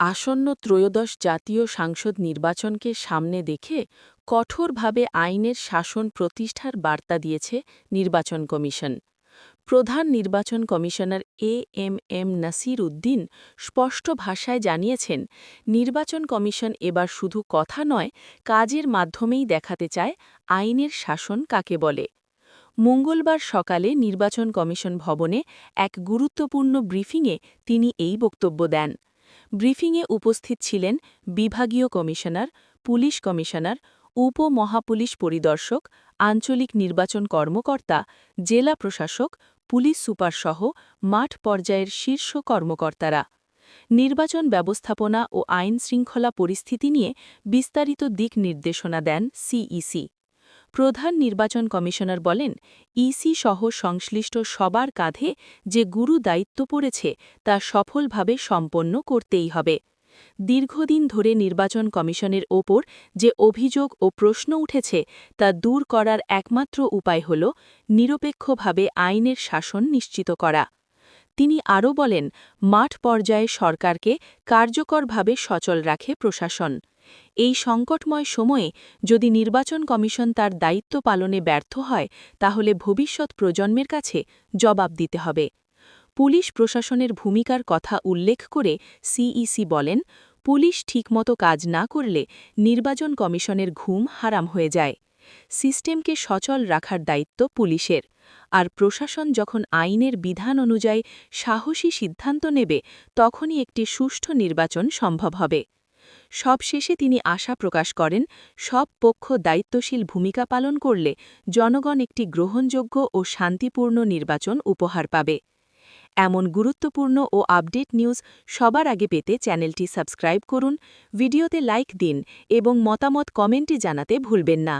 আসন্ন ত্রয়োদশ জাতীয় সাংসদ নির্বাচনকে সামনে দেখে কঠোরভাবে আইনের শাসন প্রতিষ্ঠার বার্তা দিয়েছে নির্বাচন কমিশন। প্রধান নির্বাচন commissioner A M M Nasir Uddin স্পষ্ট ভাষায় জানিয়েছেন, নির্বাচন কমিশন এবার শুধু কথা নয়, কাজের মাধ্যমেই দেখাতে চায় আইনের শাসন কাকে বলে। মঙ্গলবার সকালে নির্বাচন কমিশন ভবনে এক গুরুত্বপূর্ণ ব্রিফিংয়ে তিনি এই বক্তব্য দেন। ব্রিফিংয়ে উপস্থিত ছিলেন বিভাগীয় কমিশনার, পুলিশ কমিশনার, উপমহাপুলিশ পরিদর্শক, আঞ্চলিক নির্বাচন কর্মকর্তা, জেলা প্রশাসক, পুলিশ সুপারসহ মাঠ পর্যায়ের শীর্ষ কর্মকর্তারা। নির্বাচন ব্যবস্থাপনা ও আইন শৃঙ্খলা পরিস্থিতি নিয়ে বিস্তারিত দিক নির্দেশনা দেন সিইসি। প্রধান নির্বাচন কমিশনার বলেন, ইসি সহ সংশ্লিষ্ট সবার কাঁধে যে গুরু দায়িত্ব পড়েছে তা সফলভাবে সম্পন্ন করতেই হবে। দীর্ঘদিন ধরে নির্বাচন কমিশনের ওপর যে অভিযোগ ও প্রশ্ন উঠেছে তা দূর করার একমাত্র উপায় হল নিরপেক্ষভাবে আইনের শাসন নিশ্চিত করা। তিনি আরও বলেন, মাঠ পর্যায়ে সরকারকে কার্যকরভাবে সচল রাখে প্রশাসন। এই সংকটময় সময়ে যদি নির্বাচন কমিশন তার দায়িত্ব পালনে ব্যর্থ হয়, তাহলে ভবিষ্যৎ প্রজন্মের কাছে জবাব দিতে হবে। পুলিশ প্রশাসনের ভূমিকার কথা উল্লেখ করে সিইসি বলেন, পুলিশ ঠিকমতো কাজ না করলে নির্বাচন কমিশনের ঘুম হারাম হয়ে যায়। সিস্টেমকে সচল রাখার দায়িত্ব পুলিশের। আর প্রশাসন যখন আইনের বিধান অনুযায়ী সাহসী সিদ্ধান্ত নেবে, তখনই একটি সুষ্ঠু নির্বাচন সম্ভব হবে। সবশেষে তিনি আশা প্রকাশ করেন, সব পক্ষ দায়িত্বশীল ভূমিকা পালন করলে জনগণ একটি গ্রহণযোগ্য ও শান্তিপূর্ণ নির্বাচন উপহার পাবে। এমন গুরুত্বপূর্ণ ও আপডেট নিউজ সবার আগে পেতে চ্যানেলটি সাবস্ক্রাইব করুন, ভিডিওতে লাইক দিন এবং মতামত কমেন্টে জানাতে ভুলবেন না।